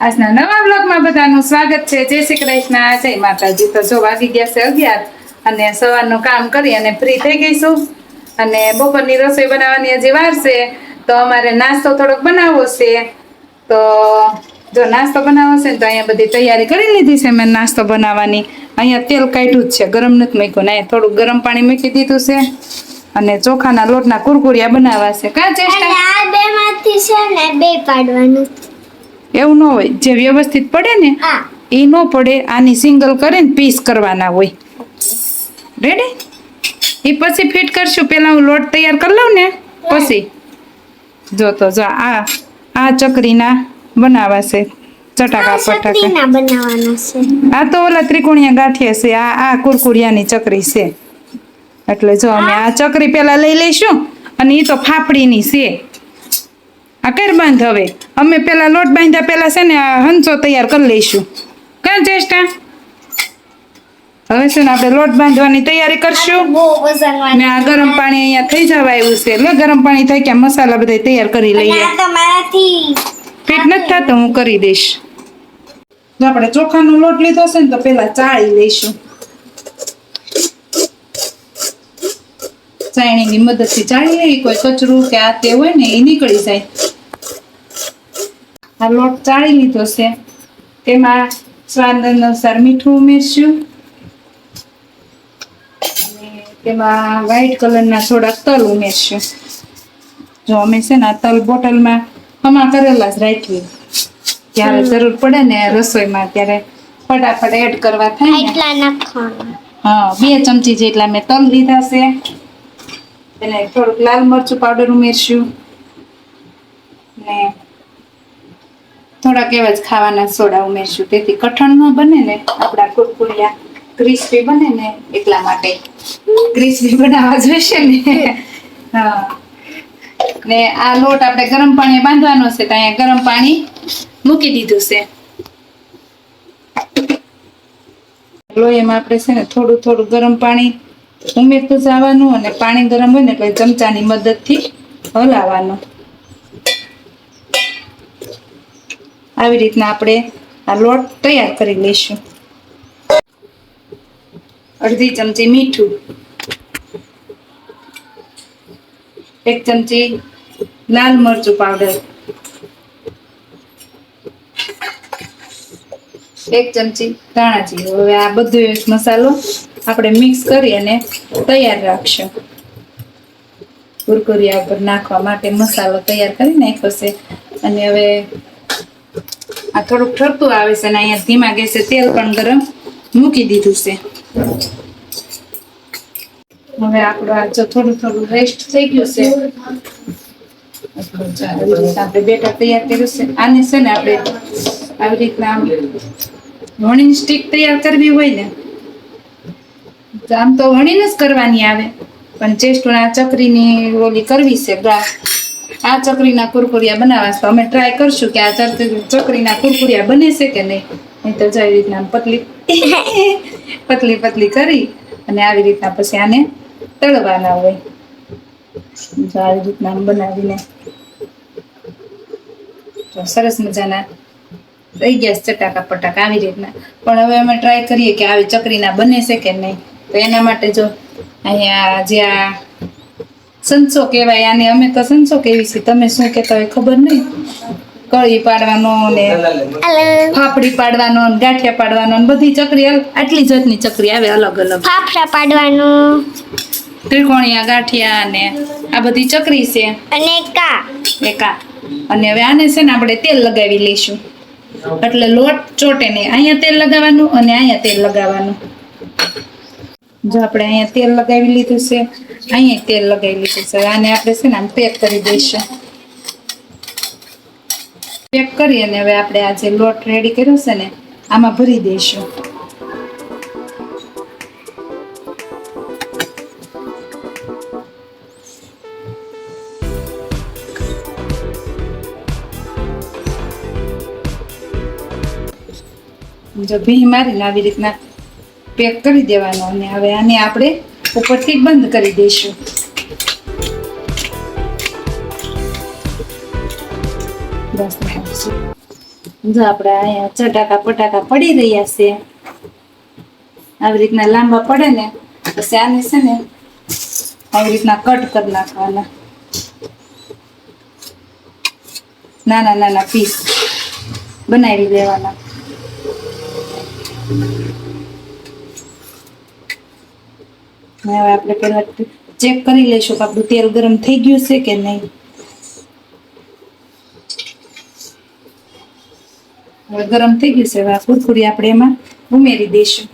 આજના નવા બ્લોગમાં બધાનું સ્વાગત છે. જય શ્રી કૃષ્ણ. જય માતાજી. તો જો વાગી ગયા છે અગિયાર અને સવારનું કામ કરી અને ફ્રી થઈ ગઈશું અને બપોરની રસોઈ બનાવવાની હજી વાર છે. તો અમારે નાસ્તો થોડોક બનાવવો છે. તો જો નાસ્તો બનાવવો છે ને તો અહીંયા બધી તૈયારી કરી લીધી છે મેં નાસ્તો બનાવવાની. અહીંયા તેલ કાઢ્યું જ છે. ગરમ નથી મૂક્યું ને થોડુંક ગરમ પાણી મૂકી દીધું છે. અને ચોખાના લોટના કુરકુરિયા બનાવવા છે. કા ચેષ્ટા આ બે માંથી છે ને બે પાડવાનું. એવું ન હોય. જે વ્યવસ્થિત પડે ને એ ન પડે. આની સિંગલ કરીને પીસ કરવાના હોય. રેડી એ પછી ફિટ કરશું. પેલા હું લોટ તૈયાર કરી લઉં ને પછી. જો તો જો આ આ ચકરીના બનાવાશે ચટાકા પટાકા. આ તો ઓલા ત્રિકોણીયા ગાંઠિયા છે. આ આ કુરકુરિયાની ચકરી છે. એટલે જો અમે આ ચકરી પેલા લઈ લઈશું અને એ તો ફાફડીની છે. આ કર બાંધ હવે. અમે પેલા લોટ બાંધ્યા પેલા છે ને આ હંચો તૈયાર કરી લઈશું. કર ચેષ્ટા હવે છે ને આપણે લોટ બાંધવાની તૈયારી કરશું. ને આ ગરમ પાણી અહીંયા થઈ જવા આવ્યું છે. એટલે ગરમ પાણી થઈ કે મસાલા બધા તૈયાર કરી લઈએ. ફીટ નથી થતો હું કરી દઈશ. જો આપણે ચોખાનો લોટ લીધો છે ને તો પેલા ચાળી લઈશું. ચાળણીની મદદથી ચાળી લઈ કોઈ કચરું કે આ તે હોય ને એ નીકળી જાય. આ લોટ ચાળી લીધો છે. તેમાં સ્વાદ અનુસાર મીઠું ઉમેરશું. તેમાં વ્હાઈટ કલરના થોડાક તલ ઉમેરશું. જો અમે છે ને આ તલ બોટલમાં હમા કરેલા જ રાખીએ. જ્યારે જરૂર પડે ને રસોઈમાં ત્યારે ફટાફટ એડ કરવા થાય એટલા નાખવાના. હા બે ચમચી જેટલા મેં તલ લીધા છે. એને થોડુંક લાલ મરચું પાવડર ઉમેરશું. ને થોડાક એવા જ ખાવાના સોડા ઉમેરશું. તેથી કઠણ ન બને ને આપણા કુરકુરિયા ક્રિસ્પી બને ને એટલા માટે. ક્રિસ્પી બનાવવા જોઈશે ને. ને આ લોટ આપણે ગરમ પાણી બાંધવાનો છે તો અહીંયા ગરમ પાણી મૂકી દીધું છે. લોહીમાં આપણે છે ને થોડું થોડું ગરમ પાણી ઉમેરતું જવાનું અને પાણી ગરમ હોય ને એટલે ચમચાની મદદથી હલાવવાનું. આવી રીતના આપણે આ લોટ તૈયાર કરી લઈશું. અડધી ચમચી મીઠું. એક ચમચી લાલ મરચું પાવડર. એક ચમચી ધાણા જીરું. હવે આ બધો મસાલો આપણે મિક્સ કરી અને તૈયાર રાખશું. કુરકુરિયા ઉપર નાખવા માટે મસાલો તૈયાર કરી નાખ્યો છે અને હવે આ થોડુંક ઠરતું આવે છે અને અહીંયા ધીમા ગેસે તેલ પણ ગરમ મૂકી દીધું છે. હવે આપણો આ જો થોડું થોડું રેસ્ટ થઈ ગયું છે. આપણે બેટર તૈયાર કર્યું છે. આને છે ને આપણે આવી રીતના વણીની સ્ટીક તૈયાર કરવી હોય ને આમ તો વણીને જ કરવાની આવે. પણ ચેસ્ટોના ચકરીની ઓલી કરવી છે ગા આ ચકરીના કુરકુરિયા બનાવવા તો અમે ટ્રાય કરશું કે આ ચકરીના કુરકુરિયા બને છે કે નહીં. નહીં તો આવી રીતના આમ પતલી પતલી પતલી કરી અને આવી રીતના પછી આને તળવાના હોય. જો આવી રીતના બનાવીને. તો સરસ મજાના થઈ ગયા છે ચટાકા પટાકા આવી રીતના. પણ હવે અમે ટ્રાય કરીએ કે આવી ચકરીના બને છે કે નહીં. તો એના માટે જો અહીંયા જે આ સંચો કહેવાય આને અમે તો સંચો કેવી છે તમે શું કહેતા હોય ખબર નહીં? કળી પાડવાનો ને ફાફડી પાડવાનો ને ગાંઠિયા પાડવાનો ને બધી ચકરી આટલી જાતની ચકરી આવે અલગ અલગ. ફાફડા પાડવાનો. ત્રિકોણિયા ગાંઠિયા ને આ બધી ચકરી છે. અને કા એકા. અને હવે આને છે ને આપણે તેલ લગાવી લઈશું. એટલે લોટ ચોટે નહીં. અહીંયા તેલ લગાવવાનું અને અહીંયા તેલ લગાવવાનું. જો આપણે અહીંયા તેલ લગાવી લીધું છે. અહીંયા તેલ લગાવી લીધું છે. આને આપણે છે ને આમ પેક કરી દઈશું. પેક કરી અને હવે આપણે આ જે લોટ રેડી કર્યો છે ને, આમાં ભરી દઈશું. જો ભી મારીને આવી રીતના પેક કરી દેવાનો અને હવે આને આપણે ઉપરથી બંધ કરી દઈશું. જો આપણે અહીંયા ચટાકા પટાકા પડી રહ્યા છે. આવી રીતના લાંબા પડે ને પછી આને છે ને, આવી રીતના કટ કરી નાખવાના. નાના નાના પીસ બનાવી દેવાના. હવે આપણે પહેલા ચેક કરી લઈશું કે આપણું તેલ ગરમ થઈ ગયું છે કે નહીં. હવે ગરમ થઈ ગયું છે, હવે આ કુરકુરી આપણે એમાં ઉમેરી દઈશું.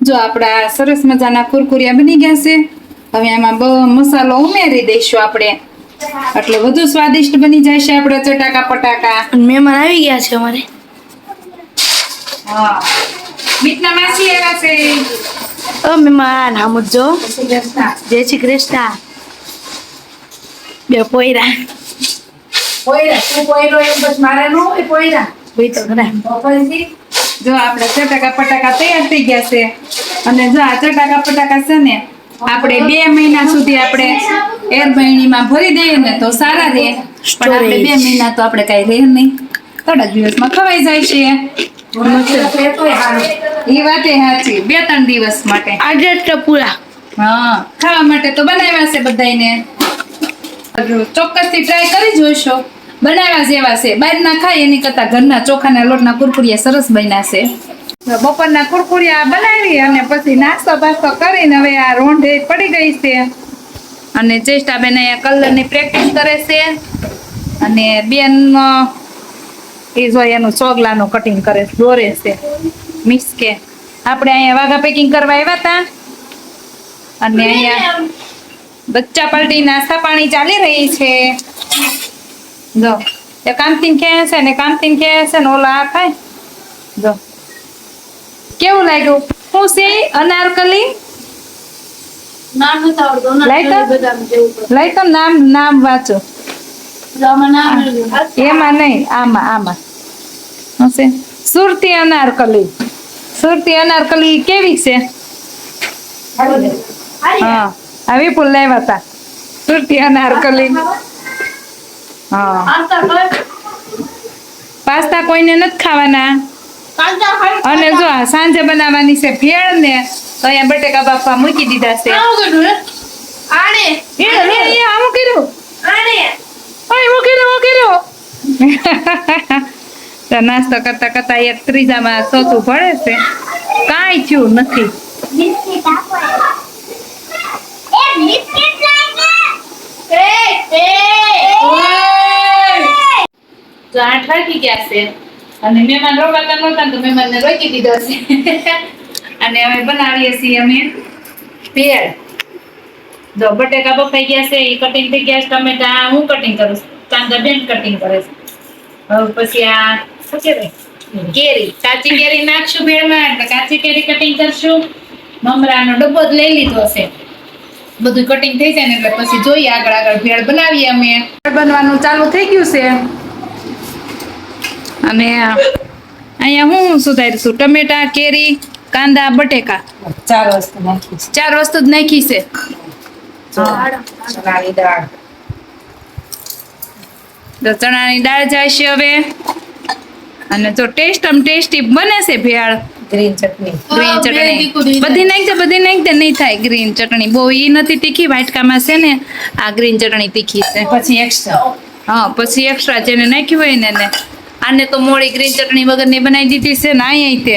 જો આપણા સરસ મજાના કુરકુરિયા બની ગયા છે, હવે એમાં મસાલો ઉમેરી દઈશું આપણે. એટલે વધુ સ્વાદિષ્ટ બની જાય છે આપણે ચટાકા પટાકા. મહેમાન આવી ગયા છે અમારે. હા. મીઠના માસી આવ્યા છે. ઓ મહેમાન આમ જ જય શ્રી કૃષ્ણ. બે પોયરા. પોયરા તું પોયરો એમ બસ મારે ન હોય પોયરા? ભાઈ તો ખરા જો આપણે ચટાકા પટાકા તૈયાર થઈ ગયા છે. અને જો આ ચટાકા પટાકા છે ને આપણે બે મહિના સુધી આપણે એર બહેણીમાં ભરી દઈએ ને તો સારા રહે. પણ આપણે બે મહિના તો આપણે કઈ રહે નહીં. થોડા દિવસમાં ખવાઈ જાય છે. એ વાતે સાચી બે ત્રણ દિવસ માટે. આજે જ પૂરા. હા ખાવા માટે તો બનાવ્યા છે બધાયને. ચોક્કસથી ટ્રાય કરી જોઈશો. બનાવ્યા જેવા છે. બહારના ખાય એની કરતા ઘરના ચોખાના લોટના કુરકુરિયા સરસ બન્યા છે. બપોરના કુરકુરિયા બનાવી અને પછી નાસ્તો બાસ્તો કરીને હવે આ રોંઢે પડી ગઈ છે. અને ચેષ્ટાબેન અહીંયા કલરની પ્રેક્ટિસ કરે છે. અને બેન એ જો એનું ચોગલાનું કટિંગ કરે છે, દોરે છે મિક્સ કે. આપણે અહીંયા વાઘા પેકિંગ કરવા આવ્યા હતા. અને અહીંયા બચ્ચા પાલટી નાસ્તા પાણી ચાલી રહી છે. જો, એ કામતીન ક્યાં છે ને કામતીન ક્યાં છે ને, ઓલા આ થાય. જો. કેવું લાગ્યું? હું છે અનારકલી? નામ નથી આવડતું નામ નામ વાંચો. એમાં નહીં આમાં આમાં. શું છે? સુરતી અનારકલી. સુરતી અનારકલી કેવી છે? હા આ વિપુલ લાવ્યા હતા. સુરતી અનારકલી. હા. પાસ્તા કોઈને નથી ખાવાના. અને જો આ સાંજે બનાવવાની છે ભેળ ને તો અહીંયા બટેકા બાફવા મૂકી દીધા છે. આવું કર્યું હે? આને એ, એ, એ, કર્યું. આને ઓય મૂકી દો મૂકી દો નાસ્તો કરતા કરતા એક ત્રીજામાં ચોથું ભળે છે. કાંઈ થયું નથી. બિસ્કિટ આપો એ બિસ્કિટ લાગે. એ એ તો આઠ વાગી ગયા છે. અને મહેમાન રોકાતા નહોતા તો મહેમાનને રોકી દીધો છે. અને અમે બનાવીએ છીએ અમે ભેળ. જો બટેકા બફાઈ ગયા છે એ કટિંગ થઈ ગયા છે, ટમેટા હું કટિંગ કરું છું? કાંદા બેન કટિંગ કરે છે. હવે પછી આ, શું કહેવાય? કેરી. કાચી કેરી નાખશું ભેળમાં, એટલે કાચી કેરી કટિંગ કરશું. મમરાનો ડબ્બો જ લઈ લીધો છે. બધું કટિંગ થઈ જાય ને એટલે પછી જોઈએ આગળ આગળ ભેળ બનાવીએ અમે. બનવાનું ચાલુ થઈ ગયું છે. અને અહીંયા હું સુધારીશું ટમેટા કેરી કાંદા બટેકા? ચાર વસ્તુ નાખી ચાર વસ્તુ જ નાખી છે? ચણાની દાળ. તો ચણાની દાળ જાય છે હવે. અને જો ટેસ્ટ આમ ટેસ્ટી બને છે ભેળ? ગ્રીન ચટણી. ગ્રીન ચટણી. બધી નાખ દે બધી નાખ દે નહીં થાય ગ્રીન ચટણી. બહુ ઈ નથી તીખી વાટકામાં છે ને આ ગ્રીન ચટણી તીખી છે. પછી એક્સ્ટ્રા હા પછી એક્સ્ટ્રા જેને નાખ્યું હોય ને ને આને તો મોડી ગ્રીન ચટણી વગરની બનાવી દીધી છે ને અહીંયા તે.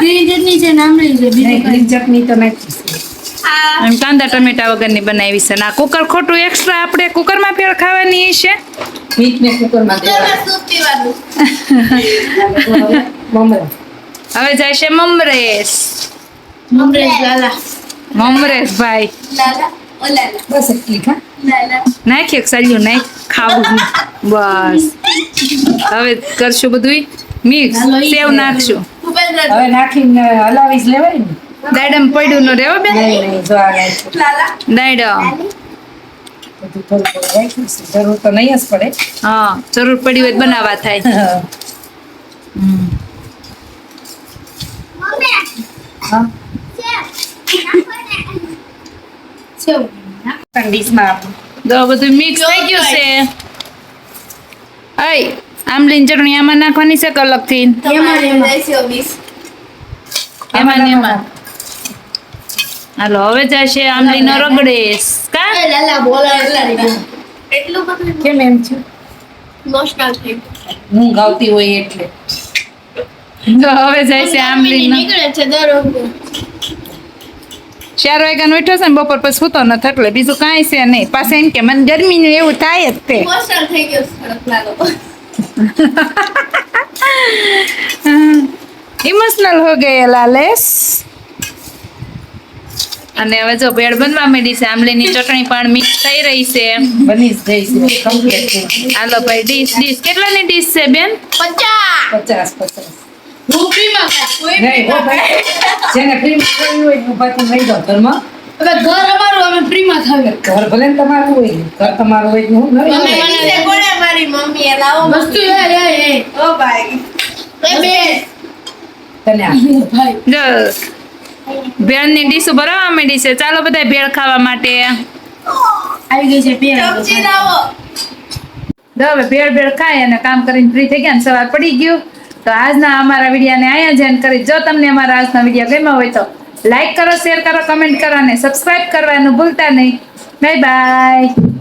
ગ્રીન ચટણી છે નામ ગ્રીન ચટણી તો કાંદા ટમેટા વગરની બનાવી છે ના કુકર ખોટું એક્સ્ટ્રા આપણે કુકરમાં ફેર ખાવાની છે? મીઠ ને કુકરમાં દેવાનું સૂપ પીવાનું મમરા. હવે જાય છે મમરેશ. મમરેશ લાલા. મમરેશ ભાઈ. લાલા. બસ એટલી લાલા નાખ એક સળિયું નાખ. ખાવું બસ. હવે કરશું બધું મિક્સ. સેવ નાખશું. હવે નાખીને હલાવી લેવાય ને? દાડમ પડ્યું ન રેવા બેન? દાડમ. જરૂર તો નહીં જ પડે. હા જરૂર પડી હોય બનાવવા થાય. હા. સેવ ડીશમાં આપો જો બધું મિક્સ થઈ ગયું છે. અય આમલીની ચટણી આમાં નાખવાની છે કે અલગથી? એમાં ને એમાં ને એમાં હાલો હવે જશે આમલીનો રગડેશ. કા? એ લાલા બોલા એટલા એટલું બધું કેમ એમ છે? નોસ્ટાલ થઈ ઊંઘ આવતી હોય એટલે. તો હવે જાય છે આમલી નીકળે છે દર વખતે ચાર વાગ્યાનો ઉઠ્યો છે ને બપોર પછી સૂતો નથી એટલે બીજું કાંઈ છે નહીં. પાસે એમ કે મને ગરમીનું એવું થાય જ તે. ઇમોશનલ હો ગયે લાલેશ. અને હવે જો ભેળ બનવા માંડી છે આમલીની ચટણી પણ મિક્સ થઈ રહી છે. બની જ છે. હાલો ભાઈ ડીશ ડીશ. કેટલાની ડીશ છે બેન? પચાસ. પચાસ પચાસ. રૂપીમાં કાંઈ જેને ફ્રી કરવી હોય ને ઉભાથી લઈ જાઓ ઘરમાં. હવે ઘર અમારું અમે ફ્રીમાં ખાવે ઘર ભલે તમારું હોય ઘર તમારું હોય હું નહીં મમ્મી મને કોણે મારી મમ્મી એ લાવો વસ્તુ એ એ એ. ઓ ભાઈ. એ બે. તને ભાઈ. જો ભેળની ડીશ ભરાવા માંડી છે. ચાલો બધા ભેળ ખાવા માટે. આવી ગઈ છે લાવો. જો ભેળ ભેળ ખાય અને કામ કરીને ફ્રી થઈ ગયા ને સવાર પડી ગયું. તો આજના અમારા વિડીયાને અહીંયા જ end કરી. જો તમને અમારા આજના વીડિયો ગમ્યો હોય તો લાઈક કરો શેર કરો કમેન્ટ કરો અને સબસ્ક્રાઇબ કરવાનું ભૂલતા નહીં. Bye bye